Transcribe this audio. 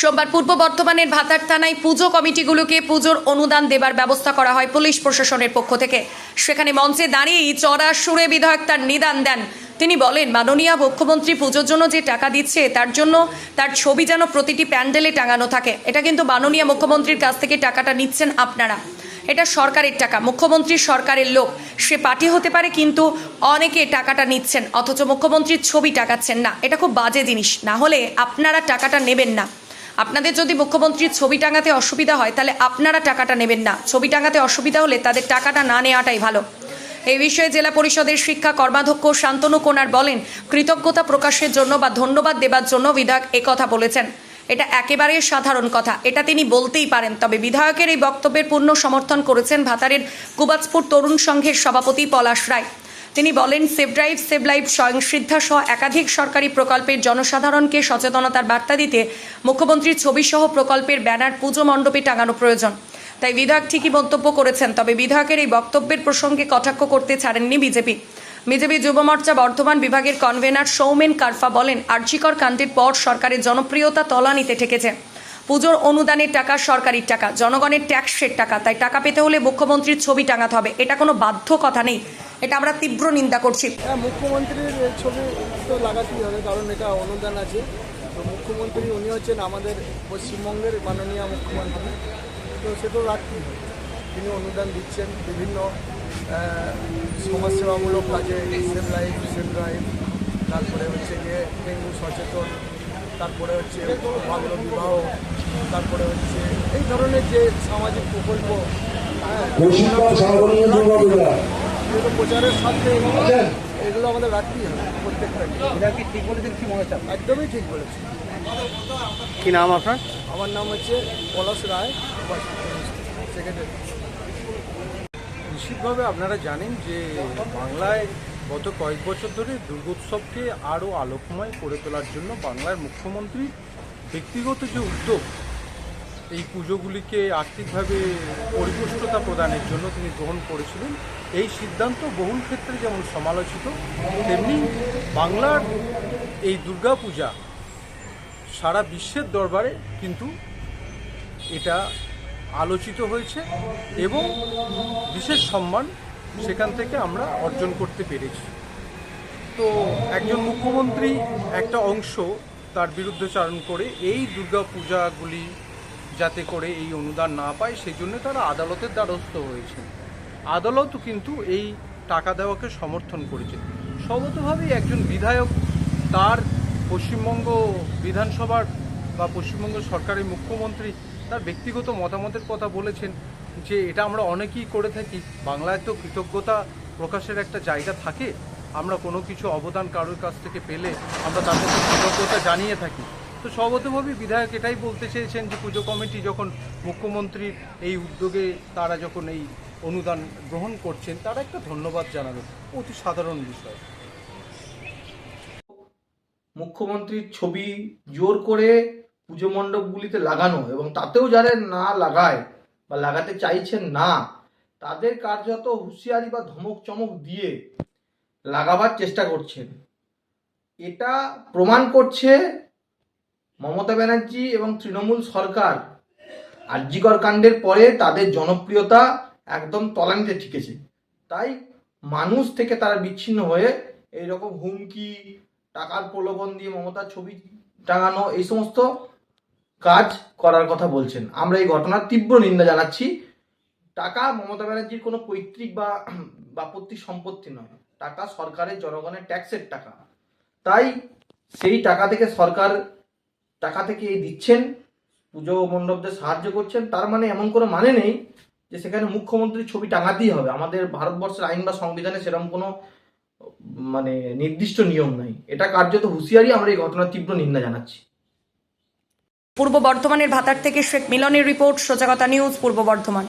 সোমবার পূর্ব বর্ধমানের ভাতার থানায় পুজো কমিটিগুলোকে পুজোর অনুদান দেবার ব্যবস্থা করা হয় পুলিশ প্রশাসনের পক্ষ থেকে। সেখানে মঞ্চে দাঁড়িয়েই চড়া সুরে বিধায়ক তার নিদান দেন। তিনি বলেন, মাননীয় মুখ্যমন্ত্রী পুজোর জন্য যে টাকা দিচ্ছে, তার জন্য তার ছবি যেন প্রতিটি প্যান্ডেলে টাঙানো থাকে। এটা কিন্তু মাননীয় মুখ্যমন্ত্রীর কাছ থেকে টাকাটা নিচ্ছেন আপনারা। এটা সরকারের টাকা, মুখ্যমন্ত্রী সরকারের লোক। সে পার্টি হতে পারে, কিন্তু অনেকে টাকাটা নিচ্ছেন, অথচ মুখ্যমন্ত্রীর ছবি টাকাচ্ছেন না। এটা খুব বাজে জিনিস। না হলে আপনারা টাকাটা নেবেন না। আপনাদের যদি মুখ্যমন্ত্রীর ছবি টাঙাতে অসুবিধা হয়, তাহলে আপনারা টাকাটা নেবেন না। ছবি টাঙাতে অসুবিধা হলে তাদের টাকাটা না নেওয়াটাই ভালো। এই বিষয়ে জেলা পরিষদের শিক্ষা কর্মাধ্যক্ষ শান্তনু কোনার বলেন, কৃতজ্ঞতা প্রকাশের জন্য বা ধন্যবাদ দেবার জন্য বিধায়ক একথা বলেছেন। এটা একেবারে সাধারণ কথা। এটা তিনি বলতেই পারেন। তবে বিধায়কের এই বক্তব্যের পূর্ণ সমর্থন করেছেন ভাতারের কুবাজপুর তরুণ সংঘের সভাপতি পলাশ রায়। তিনি বলেন সেভ ড্রাইভ সেভ লাইফ স্বয়ংসিদ্ধা সহ একাধিক সরকারি প্রকল্পের জনসাধারণকে সচেতনতার বার্তা দিতে মুখ্যমন্ত্রীর ছবিসহ প্রকল্পের ব্যানার পুজো মণ্ডপে টাঙানো প্রয়োজন। তাই বিধায়ক ঠিকই মন্তব্য করেছেন, তবে বিধায়কের এই বক্তব্যের প্রসঙ্গে কটাক্ষ করতে ছাড়েননি বিজেপি। বিজেপি যুব মোর্চা বর্ধমান বিভাগের কনভেনার সৌমেন কারফা বলেন আর্জিকর কাণ্ডের পর সরকারের জনপ্রিয়তা তলানিতে ঠেকেছে। পুজোর অনুদানের টাকা সরকারি টাকা, জনগণের ট্যাক্সের টাকা, তাই টাকা পেতে হলে মুখ্যমন্ত্রীর ছবি টাঙাতে হবে। এটা কোনো বাধ্য কথা নেই। এটা আমরা তীব্র নিন্দা করছি। হ্যাঁ মুখ্যমন্ত্রীর ছবি তো লাগাতেই হবে কারণ এটা অনুদান আছে। তো মুখ্যমন্ত্রী উনি হচ্ছেন আমাদের পশ্চিমবঙ্গের মাননীয় মুখ্যমন্ত্রী। তো সে তো রাখতেই হবে। তিনি অনুদান দিচ্ছেন বিভিন্ন সমাজসেবামূলক কাজে সেভ লাইফ সেভ ড্রাইভ তারপরে হচ্ছে গিয়ে ডেঙ্গু সচেতন তারপরে হচ্ছে বাল্য বিবাহ তারপরে হচ্ছে এই ধরনের যে সামাজিক প্রকল্প হ্যাঁ মুর্শিদাবাদ সর্বনিম্ন দুর্গা পূজা এগুলো প্রচারের সাথে এগুলো আমাদের রাখতেই হবে প্রত্যেকটা এটা কি ঠিক বলেছেন? কি মনে হচ্ছে একদমই ঠিক বলেছি কি নাম আপনার? আমার নাম হচ্ছে পলাশ রায় সেক্রেটারি নিশ্চিতভাবে আপনারা জানেন যে বাংলায় গত কয়েক বছর ধরে দুর্গোৎসবকে আরও আলোকময় করে তোলার জন্য বাংলার মুখ্যমন্ত্রী ব্যক্তিগত যে উদ্যোগ এই পুজোগুলিকে আর্থিকভাবে পরিপুষ্টতা প্রদানের জন্য তিনি গ্রহণ করেছিলেন। এই সিদ্ধান্ত বহুল ক্ষেত্রে যেমন সমালোচিত, তেমনি বাংলার এই দুর্গাপূজা সারা বিশ্বের দরবারে কিন্তু এটা আলোচিত হয়েছে এবং বিশেষ সম্মান সেখান থেকে আমরা অর্জন করতে পেরেছি। তো একজন মুখ্যমন্ত্রী একটা অংশ তার বিরুদ্ধচারণ করে এই দুর্গা পূজাগুলি যাতে করে এই অনুদান না পায়, সেই জন্য তারা আদালতের দ্বারস্থ হয়েছে। আদালত কিন্তু এই টাকা দেওয়াকে সমর্থন করেছে। স্বগতভাবেই একজন বিধায়ক তার পশ্চিমবঙ্গ বিধানসভার বা পশ্চিমবঙ্গ সরকারের মুখ্যমন্ত্রী তার ব্যক্তিগত মতামতের কথা বলেছেন যে এটা আমরা অনেকেই করে থাকি। বাংলায় তো কৃতজ্ঞতা প্রকাশের একটা জায়গা থাকে। আমরা কোনো কিছু অবদান কারোর কাছ থেকে পেলে আমরা তাদের কৃতজ্ঞতা জানিয়ে থাকি। তো স্বগতভাবেই বিধায়ক এটাই বলতে চেয়েছেন যে পুজো কমিটি যখন মুখ্যমন্ত্রীর এই উদ্যোগে তারা যখন এই অনুদান গ্রহণ করছেন, তারা একটা ধন্যবাদ জানাবেন অতি সাধারণ বিষয়। মুখ্যমন্ত্রীর ছবি জোর করে পুজো মণ্ডপগুলিতে লাগানো এবং তাতেও যারা না লাগায় বা লাগাতে চাইছেন না, তাদের কার্যত হুঁশিয়ারি বা ধমক চমক দিয়ে লাগাবার চেষ্টা করছেন। এটা প্রমাণ করছে মমতা ব্যানার্জি এবং তৃণমূল সরকার আর্যিকর কাণ্ডের পরে তাদের জনপ্রিয়তা একদম তলানিতে ঠিকেছে। তাই মানুষ থেকে তারা বিচ্ছিন্ন হয়ে এই রকম হুমকি, টাকার প্রলোভন দিয়ে মমতার ছবি টাঙানো, এই সমস্ত কাজ করার কথা বলছেন। আমরা এই ঘটনার তীব্র নিন্দা জানাচ্ছি। টাকা মমতা ব্যানার্জির কোনো পৈতৃক বা বাপত্তিক সম্পত্তি নয়। টাকা সরকারের, জনগণের ট্যাক্সের টাকা। তাই সেই টাকা থেকে সরকার টাকা থেকে এই দিচ্ছেন, পুজো মণ্ডপদের সাহায্য করছেন, তার মানে এমন কোনো মানে নেই যে সেখানে মুখ্যমন্ত্রীর ছবি টাঙাতেই হবে। আমাদের ভারতবর্ষের আইন বা সংবিধানে সেরকম কোনো মানে নির্দিষ্ট নিয়ম নাই। এটা কার্যত হুঁশিয়ারি, আমরা এই ঘটনার তীব্র নিন্দা জানাচ্ছি। পূর্ব বর্ধমানের ভাতার থেকে শেখ মিলনের রিপোর্ট, সোজাগতা নিউজ, পূর্ব বর্ধমান।